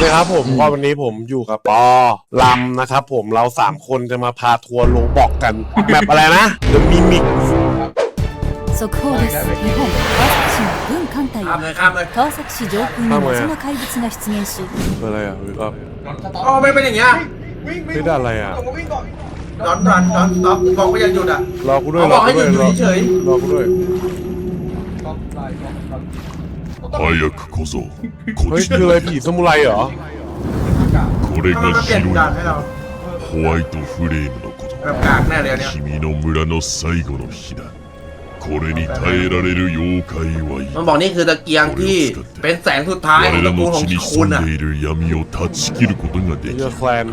ดีครับผมก็วันนี้ผมอยู่กับปอลำนะครับผมเราสามคนจะมาพาทัวร์โลบอกกัน แมปอะไรนะเดอะมิมิก 速報です日本川崎市の軍艦隊 ข้าม よ เลยข้ามเลย 川崎市上空に謎の怪物が出現し อะไรอ่ะวิครับ อ๋อไม่เป็นอย่างเงี้ย ไม่ได้อะไรอ่ะ ดอนรันดอนสต็อปบอกไม่ยังหยุดอ่ะ รอกูด้วย เขา ร บ อ อกให้ กู ห ด้วยรอ ยุดอยู่เฉย รอกูด้วย 早く小僧こ เฮ้ย っち คืออะไรผีสมุไรเหรอ これ ๆถ้ามัน が มาเปลี่ยน ヒロイ ด่านให้เรา ホワイトフレームのこと แบบกากแน่เลยอันเนี่ย 君の村の最後の日だこれに耐えられる妖怪はいい มันบอกนี่คือตะเกียงที่เป็นแสงสุดท้ายของ 我 ตระ ら กูล の ของ 地に คุณ 潜ん อ่ะ でいる闇を断ち切ることができ เรือ る แคลน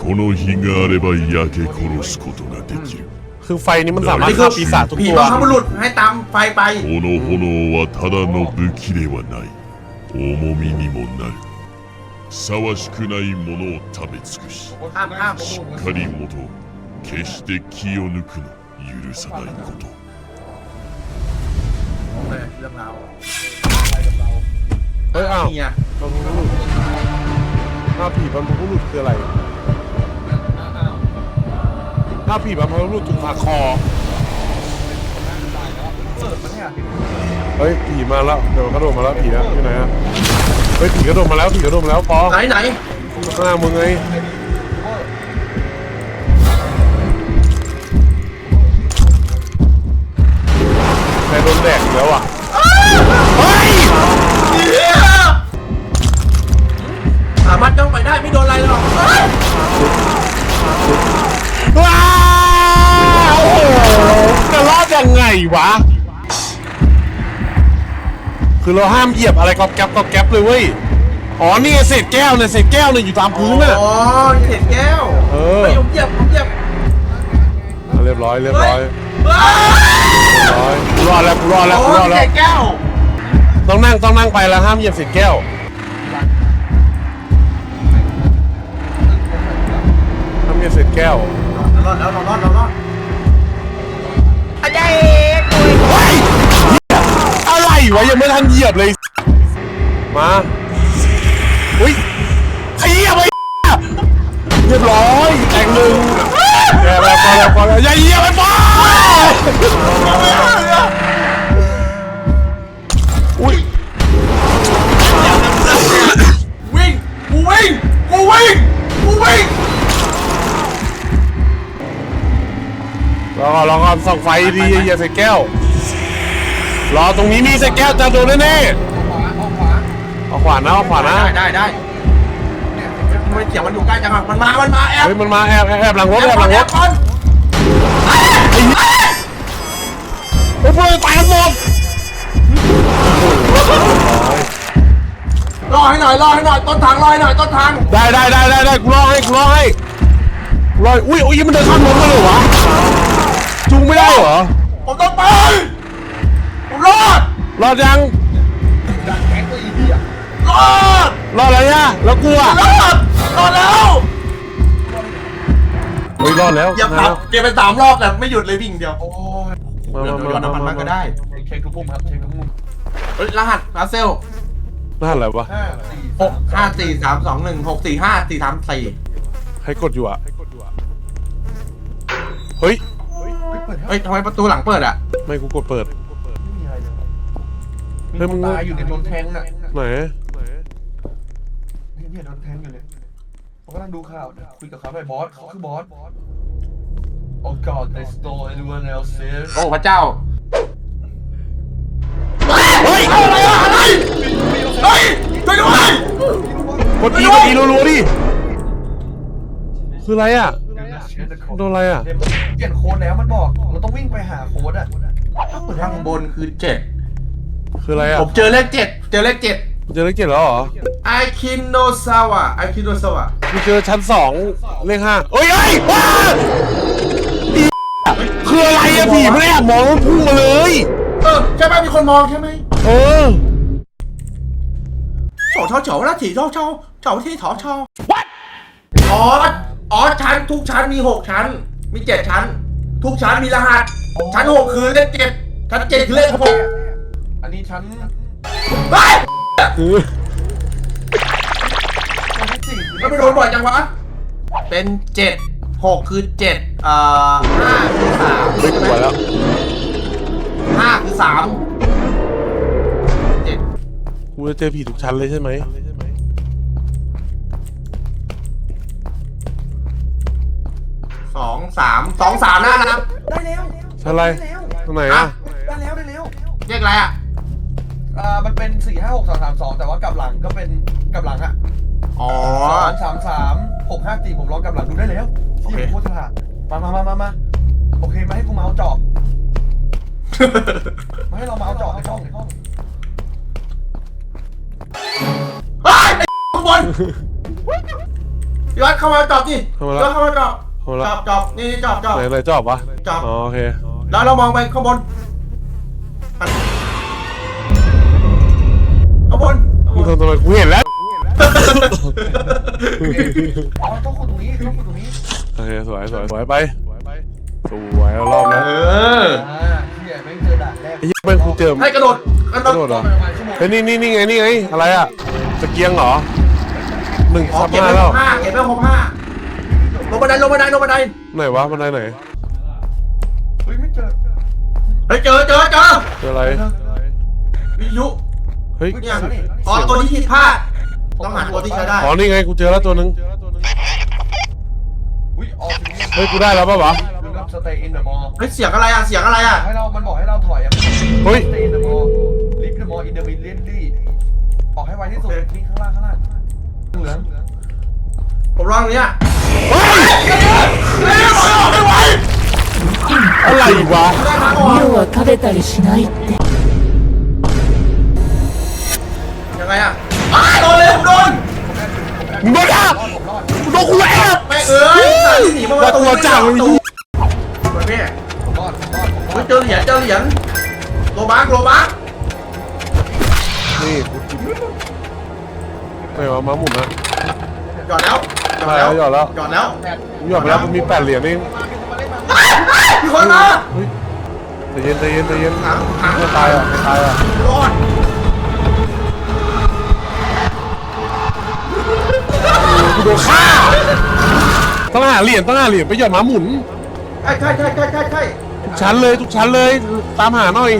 この火があれば焼け殺すことができる คือไฟนี้มันสามารถฆ่าปีศาจทุก ผี ตัว บังคับบุรุษให้ตามไฟไป この炎はただの武器ではない重みにもなるふさわしくないものを食べ尽くし ข้ามข้าม しっかり元を決して気を抜くの許さないこと เลยเรื่องราว เฮ้ยอ้าว นี่ไง บรรพบุรุษหน้าผีบรรพบุรุษคืออะไร หน้าผีบรรพบุรุษถูกขาคอเฮ้ยผีมาแล้วเดี๋ยวมันกระโดดมาแล้วผีนะอยู่ไหนอะเฮ้ยผีกระโดดมาแล้วผีกระโดดมาแล้วปอไหนไหนข้างหน้ามึงไงใครโดนแดกอีกแล้วอะเฮ้ยเหี้ยสามารถจ้องไปได้ไม่โดนอะไรหรอกเฮ้ย ว้าวโอ้โห จะรอดยังไงวะ คือเราห้ามเหยียบอะไรกอบแก๊บกอบแก๊บเลยเว้ย อ๋อนี่ไงเศษแก้วเนี่ยเศษแก้วเนี่ยอยู่ตามพื้นน่ะ อ๋อเห็ดแก้วเออไม่ผมเหยียบผมเหยียบอะเรียบร้อยเรียบร้อยเฮ้ยร้อยกูรอดแล้วกูรอดแล้วโอ้กูรอดยแล้วเห็ดแก้ว ต้องนั่งต้องนั่งไปแล้วห้ามเหยียบเศษแก้วห้ามเหยียบเศษแก้วรอดแล้วเรารอดเรารอด อาจารย์เฮ้ยอะไรวะยังไม่ทันเหยียบเลย มาอุ้ยไอ้เหี้ยไปเรียบร้อยแตงหนึ่งแกแล้วพอแล้วพอแล้วอย่าเหยียบไปป้าอุ้ ส่องไฟดีอย่าใส่แก้ว รอตรงนี้มีใส่แก้วจะโดนแน่ๆเอาขวานะเอาขวานะได้ได้ได้ทำไมเสียงมันอยู่ใกล้จังอะมันมามันมาแอบเฮ้ยมันมาแอบแอบแอบหลังรถแอแอบบหก่อลันงแอรบถก่อนเฮ้ยพวกมันตายกันหมดรอให้หน่อยรอให้หน่อยต้นทางรอให้หน่อยต้นทางได้ได้ได้ได้ได้กูรอให้กูรอให้กูรออุ้ยอุ้ยมันเดินข้ามรถมาเลยวะ จูงไม่ได้เหรอ ผมต้องไป ผมรอด รอดยังรอด รอดแล้วเนี่ยแล้วกูอะรอด รอดแล้ว เฮ้ยรอดแล้วอย่านะปรับเก็บไปสามรอบแต่ไม่หยุดเลยวิ่งเดียว โอ้ยมาเดี๋ยวมาหยอดน้ำมันมามันก็ได้ เช็คทุกมุมครับ เช็คทุกมุมเฮ้ยรหัสลาเซลนั่นอะไรวะ ห้าสี่หกห้าสี่สามสองหนึ่งหกสี่ห้าสี่สามสี่ให้กดอยู่อะเฮ้ย เฮ้ยทำไมประตูหลังเปิดอะไม่กูกดเปิด ไม่มีอะไรเลยเฮ้ยมึง ตายอยู่ในโดนแทงน่ะไหนนี่เนี่ยโดนแทงอยู่เลยผมกำลังดูข่าวเนี่ยคุยกับเขาไปบอสเขาคือบอส Oh God they stole everyone else here โอ้พระเจ้าเฮ้ยอะไรอะอะไรเฮ้ยช่วยด้วยกดอีกดอีรัวๆดิคืออะไรอะ โดนอะไรอะเดี๋ยวเปลี่ยนโค้ดแล้วมันบอกเราต้องวิ่งไปหาโค้ดอะข้างบนคือเจ็ดคืออะไรอะผมเจอเลขเจ็ดเจอเลขเจ็ดเจอเลขเจ็ดแล้วเหรอไอคินโนซาวะไอคินโนซาวะกูเจอชั้นสองเลขห้าเอ้ยเอ้ยว้าอีคืออะไรอะผีไม่ได้แอบมองมันพุ่งมาเลย เออใช่ไหมมีคนมองใช่ไหมเออโฉเฉาเฉาละถีเฉาเฉาเฉาที่เฉาเฉา What อ๋อ อ๋อชั้นทุกชั้นมีหกชั้น มีเจ็ดชั้น ทุกชั้นมีรหัส ชั้นหกคือเลขเจ็ดชั้นเจ็ดคือเลขหกอันนี้ฉันเฮ้ยคือก็ไม่โดนบ่อยจังวะเป็นเจ็ดหกคือเจ็ดเอ่อห้าคือสามไม่กลัวแล้วห้าคือสามเจ็ด กูจะเจอผีทุกชั้นเลยใช่ไหม สองสามสองสามนะนะครับได้แล้วชั้นอะไรตรงไหนอะ ได้แล้วได้แล้วเรียกอะไรอะอ่ามันเป็นสี่ห้าหกสามสามสองแต่ว่ากลับหลังก็เป็นกลับหลังอะอ๋อ สองสามสามหกห้าสี่ผมลองกลับหลังดูได้แล้วโอที่เค ผมพูดฉลาดมามามามามาโอเคมาให้กูเมาส์จอบมาให้เราเมาส์จอบในห้องในห้องเฮ้ยไอ้ข้างบนพี่วัดเข้ามาจอบดิเข้ามาพี่แล้ววัดเข้ามาจอบ เข้ามาจแล้อวบจอบนี่นี่จอบจอบ ไหนไหนจอบวะจอบ อ๋อโอเคแล้วเรามองไปข้างบนข้างบนข้างมึบงน ทำทำไมกูเห็นแล้วอ๋อต้องขุดตรงนี้ต้องขุดตรงนี้โอเคสวยสวยสวยไปสวยแล้วรอบเอนะออ่าที่ใหญ่ไม่งเจอด่านแรกไอ้เหี้ยแม่งกูเจอ ให้กระโดดกระกระโดโดดดเหรอ ประมาณชั่วโมงเฮ้ยนี่นี่นี่ไงนี่ไงอะไรอะตะเกียงเหรอหนึ่งอ๋อซับเก็บห้าไว้แล้วหกห้าเก็บไว้หกห้า ลงบันไดลงบันไดลงบันไดไหนวะบันไดไหนเฮ้ยไม่เจอเฮ้ยเจอเจอเจอเจออะไรวิทยุเฮ้ยเนี่ยอ๋อตัวที่ผิดพลาดต้องหาตัวที่ใช้ได้อ๋อนี่ไงกูเจอแล้วตัวหนึงอุ้ยออกถึงเฮ้ยกูได้แล้วป่ะวะดูกับ stay in the mall เฮ้ยเสียงอะไรอะเสียงอะไรอะให้เรา มันบอกให้เราถอยอะเฮ้ย stay in the mall leave the mall immediately บอกให้ไวที่สุดนี่ข้างล่างข้างล่างเหลือง ผมลองเนี้ย อะไรวะ ได้ทางออก 要は食べたりしないって ยังไงอ่ะอ้าวโดนเลยผมโดน มึงโดนอ่ะ ผมรอด มึงโดนกูแอบ แม่เอ้ยสายที่หนีมาประตู น่ากลัวจัง ประตูสวยแม่ ผมรอดผมรอดผมรอ เฮ้ย ด เจอเหรียญเจอเหรียญโลบักโลบัก นี่กูกินไม่วะม้าหมุนนะ หยอดแล้ว หยอดใช่แล้วหยอดแล้วหยอดแล้วกูหยอดไปแล้วกูมีแปดเหรียญเองมีคนมาเฮ้ยใจเย็นใจเย็นใจเย็นถังถังไม่ตายอะไม่ตายอะรอดกูโดนฆ่าต้องหาเหรียญต้องหาเหรียญไปหยอดม้าหมุนใช่ใช่ใช่ใช่ใช่ใช่ทุกชั้นเลยทุกชั้นเลยตามหาหน่อย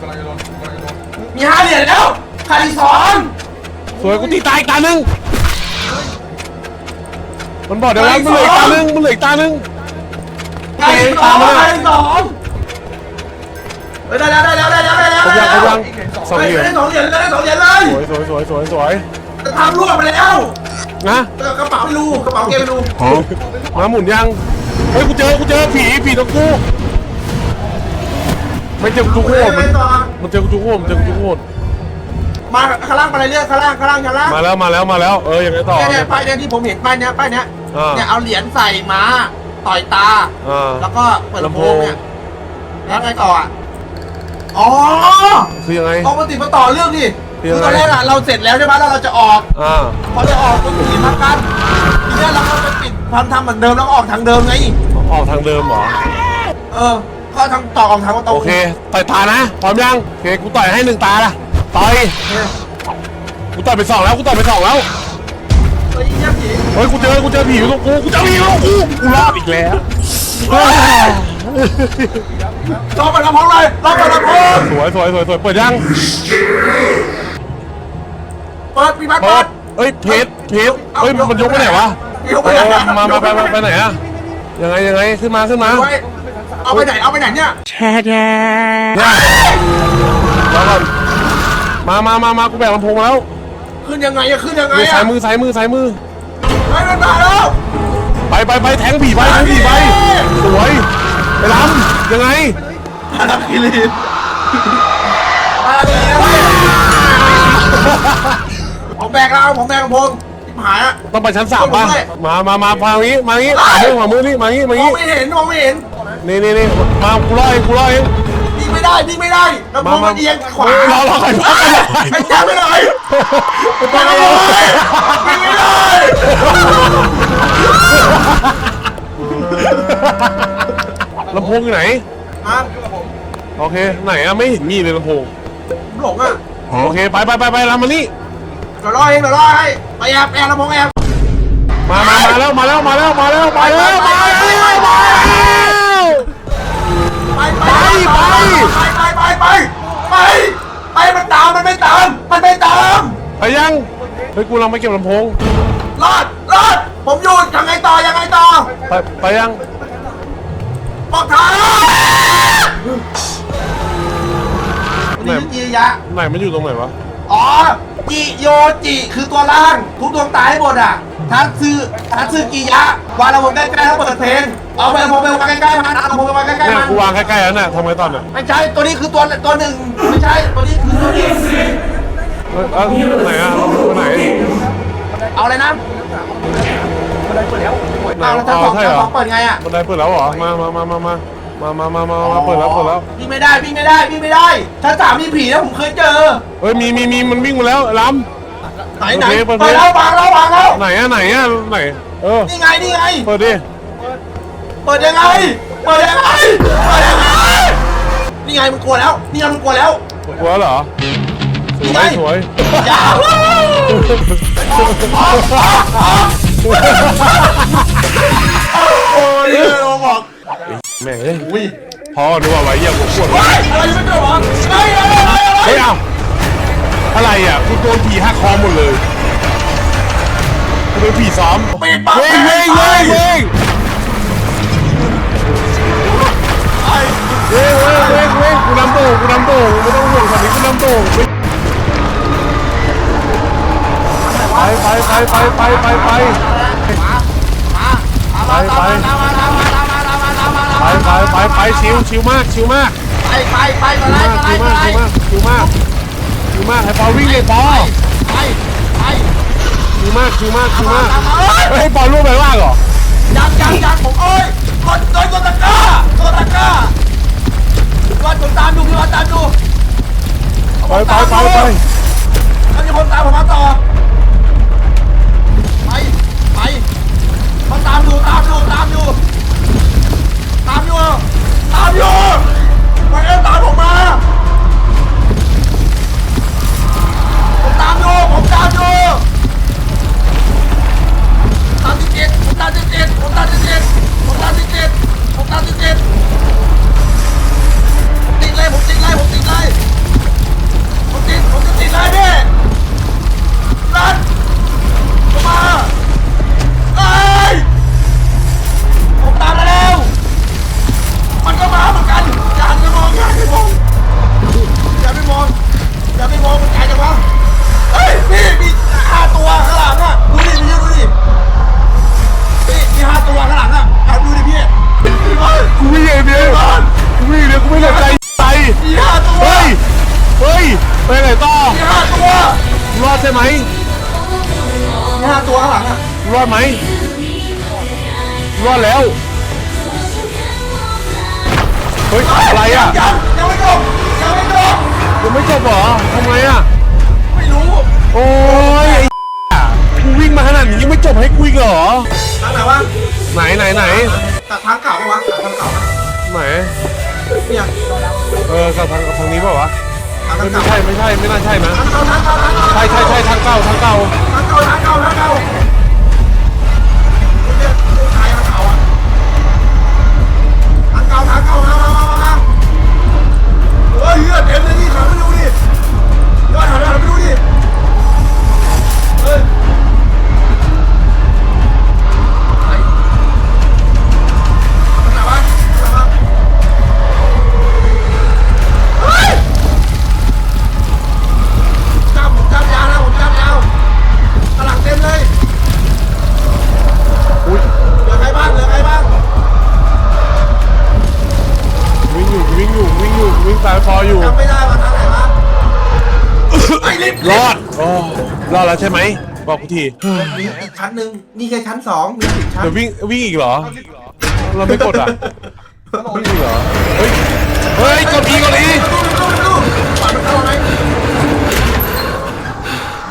กำลังจะโดนกำลังจะโดนมีห้าเหรียญแล้วขาดอีกสองสวยกูตีตายอีกตาหนึ่ง มันบอกเดี๋ยวว่ามันเหลืออีกตาหนึ่งมันเหลืออีกตาหนึ่งขาดอีกสองขาดอีกสองเฮ้ยได้แล้วได้แล้วได้แล้วได้แล้วครบยังครบยังอีกเหรียญสองสองเฮ้ยเหรียญได้สองเหรียญได้สองเหรียญเลยสวยสวยสวยสวยสวยจะทำรั่วไปแล้วนะกระเป๋าไม่รู้กระเป๋าเกมไม่รู้ม้าหมุนยังเฮ้ยกูเจอกูเจอผีผีตะกูไม่เจอกูจุกโหดไปมันต่อมันเจอกูจุกโหดมันเจอกูจุกโหดมาข้างล่างไปเลยเรื่อยข้างล่างข้างล่างข้างล่างมาแล้วมาแล้วมาแล้วเออยังไงต่อเนี่ยเนี่เนี่ยยป้ายเนี่ยที่ผมเห็นป้ายเนี้ยป้ายเนี้ย อ่า เนี่ยเอาเหรียญใส่ม้าต่อยตา อ่า แล้วก็เปิดลำโพงลำโพงเนี่ยแล้วไงต่ออะอ๋อคือยังไงปกติมาต่อเรื่องดิคือคืออะไรตอนแรกอะเราเสร็จแล้วใช่ไหมแล้วเราจะออก อ่า พอจะออกก็ผีมากันทีเนี้ยเราก็จะปิดทำทำเหมือนเดิมแล้วก็ออกทางเดิมไงออกทางเดิมเหรอ เออก็ทางต่อออกทางประตูโอเค ต่อยตานะ พร้อมยัง โอเค กูต่อยให้หนึ่งตาละต่อยโอเคกูต่อยไปสองแล้ว กูต่อยไปสองแล้ว เฮ้ยเยี่ยมผีเฮ้ยกูเจอกูเจอผีอยู่ตรงกูกูเจอผีอยู่ตรงกูกูรอดอีกแล้วรอเปิดลำโพงเลยรอเปิดลำโพงสวยสวยสวยสวยเปิดยังเปิดพี่พัดเปิเปิดดเอ้ยเพจเพจเฮ้ยมันยกไปไหนวะยกเอไปไหนออะมามาไปไปไปไหนอะยังไงยังไงขึ้นมาขึ้นมาไว้เอาไปไหนเอาไปไหนเนี่ยเนี่ยรอก่อนมามามามากูแบกลำโพงมาแล้ว ขึ้นยังไงอะขึ้นยังไงนี่อะซ้ายมือซ้ายมือซ้ายมือไปมันมาแล้วไปไปไปแทงผีไปแทงผีไปสวยไปล้ำยังไงอาราคิรีมาแล้วผมแบกแล้วผมแบกลำโพงทิพหายอะ ต้องไปชั้นสามป่ะด้วยมามามามาอย่างนี้มาอย่างนี้ขวามือขวามือนี่มาอย่างนี้มาอมย่างองนี้ไม่เห็นมองไม่เห็นนี่นี่นี่มากูรอเองกูรอเองวิ่ง ไม่ได้วิ่งไม่ได้ลำโพงมันเอียงขวาเออรอรอใครพักกันไอ้แจ๊คไม่ได้ไปลำโพงวิ่งไม่ได้ลำโพงอยู่ไหนมาโอเค ไหนอะไม่เห็นมีเลยลำโพง ผมหลงอะโอเค ไปไปไปไปลำมานี่ เดี๋ยวรอเองเดี๋ยวรอให้ไปแอบแอบลำโพงแอบมามามาแล้ว มาแล้ว มาแล้ว มาแล้ว มาแล้ว มาแล้ว เฮ้ยกูลังไปเก็บลำโพงรอดรอดผมอยู่ยังไงต่อยังไงต่อไปไปยังบอกทางนี่คือจียะ ไหนมันอยู่ตรงไหนวะอ๋อ จิโยจิคือตัวล่าง ทุกดวงตายให้หมดอะทัตซึทัตซึกิยะวางลำโพงใกล้ๆแล้วเปิดเพลงเอาไปลำโพงไปวางใกล้ๆมันเอาลำโพงไปวางใกล้เนี่ยๆมันกูวางใกล้ๆแล้วน่ะทำไงตอนน่ะไม่ใช่ตัวนี้คือตัวตัวหนึ่งไม่ใช่ตัวนี้คือตัวนี้ เอ้ยเอ้ยไหนอะตัวไหนเอาเลยนะไหนเอาแล้วชั้นอ๋สอองใช่ชั้นเหรสอองเปิดไงอะบันไดเปิดแล้วเหรอมามามามามามามามามามาเปิดแล้วเปิดแล้ววิ่งไม่ได้วิ่งไม่ได้วิ่งไม่ได้ชั้นสามมีผีนะผมเคยเจอเฮ้ยมีมีมีมันวิ่งมาแล้วล้ไหนไหนโอเคเปิดเพลงเปิดแล้ววางแล้ววางแล้วำไหนอะไหนอะไหนเออนี่ไงนี่ไงเปิดดิเปิดยังไงเปิดยังไงเปิดยังไงนี่ไงมันกลัวแล้วนี่ไงมันกลัวแล้วกลัวเหรอ สวยสวยโอ้ยโอ้บอกแม่งเอ้ยอุ้ยพอดูว่าไว้เหี้ยกูปวดเฮ้ยอะไรไม่เกิดวะเฮ้ยอะไรอะไรอะไรเฮ้ยเอาอะไรอะกูโดนผีหักคอหมดเลยกูโดนผีซ้อมเว้งเว้งเว้งเว้งไอ้เว้งเว้งเว้งเว้กูน้ำโด่งกูนำโด่งไม่ต้องห่วงตอนนี้กูน้ำโด่ง ไปไปไปไปไปไปมามามามามามามามามามามามาไปไปไปไปชิวชิวมากชิวมากไปไปไปไปไปชิวไปมากไปชิวมากชิวมากชิวมากให้ปอวิ่งเลยปอไปไปชิวมากชิวมากชิวมากเฮ้ปอลูกไปล่างเหรอยังยังยังผมเอ้ยกดกดกดตะก้ากดตะก้าพี่วัดผมตามดูพี่วัดตามดูไปไปไปไป Ingat! รอดไหมรอดแล้ว เฮ้ย อะไรอะ ยังยังไม่จบยังไม่จบยังไม่จบเหรอทำไมอะ ไม่รู้ โอ้ยไอ้กูวิ่งมาขนาดนี้ยังไม่จบให้กูอีกเหรอ ทางไหนวะไหนไหนไหนตัดทางเก่าปะวะตัดทางเก่าปะไหน เนี่ยเออกับทางกับทางนี้เปล่าวะทางไม่เก่าใช่ไม่ใช่ไม่น่าใช่นะทางเก่าทางเก่าทางเก่าใช่ใช่ใช่ทางเก่าทางเก่า ทางเก่าทางเก่าทางเก่า 아, 이거 대단히 잘하네, 우리. 야, 잘하네, 우리. แล้วใช่ไหมบอกกูทีมีอีกชั้นหนึ่งนี่แค่ชั้นสองมีสิบชั้นเดี๋ยววิ่งวิ่งอีกเหรอ เราไม่กดอะวิ่งอีกเหรอเฮ้ยเฮ้ยกดอีกดอีดูดูดูดูปล่อยมันเข้าไหม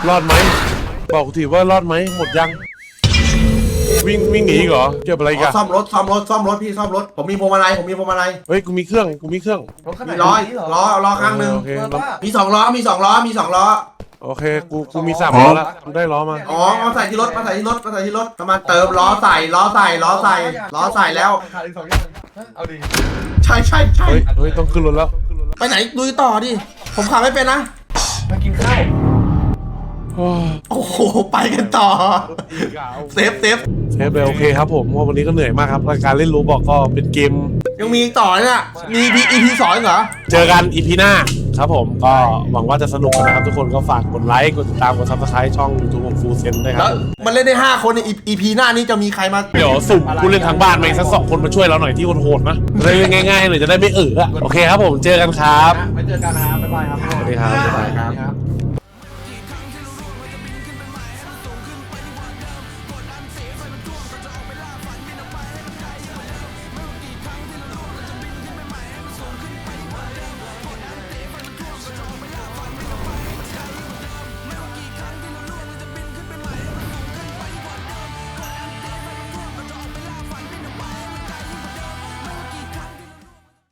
รอดไหมบอกกูทีว่ารอดไหมหมดยัง วิ่งวิ่งหนีอีกเหรอเก็บอะไรอีกอ๋ออะซ่อมรถซ่อมรถซ่อมรถพี่ซ่อมรถผมมีพวงมาลัยผมมีพวงมาลัยเฮ้ยกูมีเครื่องกูมีเครื่องรถขนามีดล้อนี้เหรอล้อล้อข้างหนึ่งโอเคเออป่ะมีสองล้อมีสองล้อมีสองล้อโอเคกูกูมีสามล้อแล้วกูได้ล้อมาอ๋อมาใส่ที่รถมาใส่ที่รถมาใส่ที่รถกำลังเติมล้อใส่ล้อใส่ล้อใส่ล้อใส่แล้ว ขาดอีกสองอย่างฮะเอาดิใช่ใช่ใช่เฮ้ยเฮ้ยต้องขึ้นรถแล้วไปไหนลุยต่อดิผมขับไม่เป็นนะมากินข้าว โอ้ยโอ้โห ไปกันต่อ เซฟเซฟเซฟเลยโอเคครับผมว่าวันนี้ก็เหนื่อยมากครับรายการเล่นรู้บอกก็เป็นเกม ยังมีต่อเนี่ยมี EP EP สองอีกเหรอ เจอกันอีพีหน้าครับผมก็หวังว่าจะสนุกกันนะครับ ทุกคนก็ฝากกดไลค์กดติดตามกดซับสไครต์ช่อง YouTube ของฟูเซนด้วยคแล้รัวบมันเล่นได้ 5 คนใน EP หน้านี้จะมีใครมาเดี๋ยวสุ่มผู้เล่นทางบ้านมาอีกสักสองคนมาช่วยเราหน่อยที่โหดๆนะจะได้เล่นง่ายๆหน่อยจะได้ไม่เอออะโอเคครับผมเจอกันครับนะไปเจอกันนะครับบ๊ายบายครับสวัสดีครับบ๊ายบายครับครับ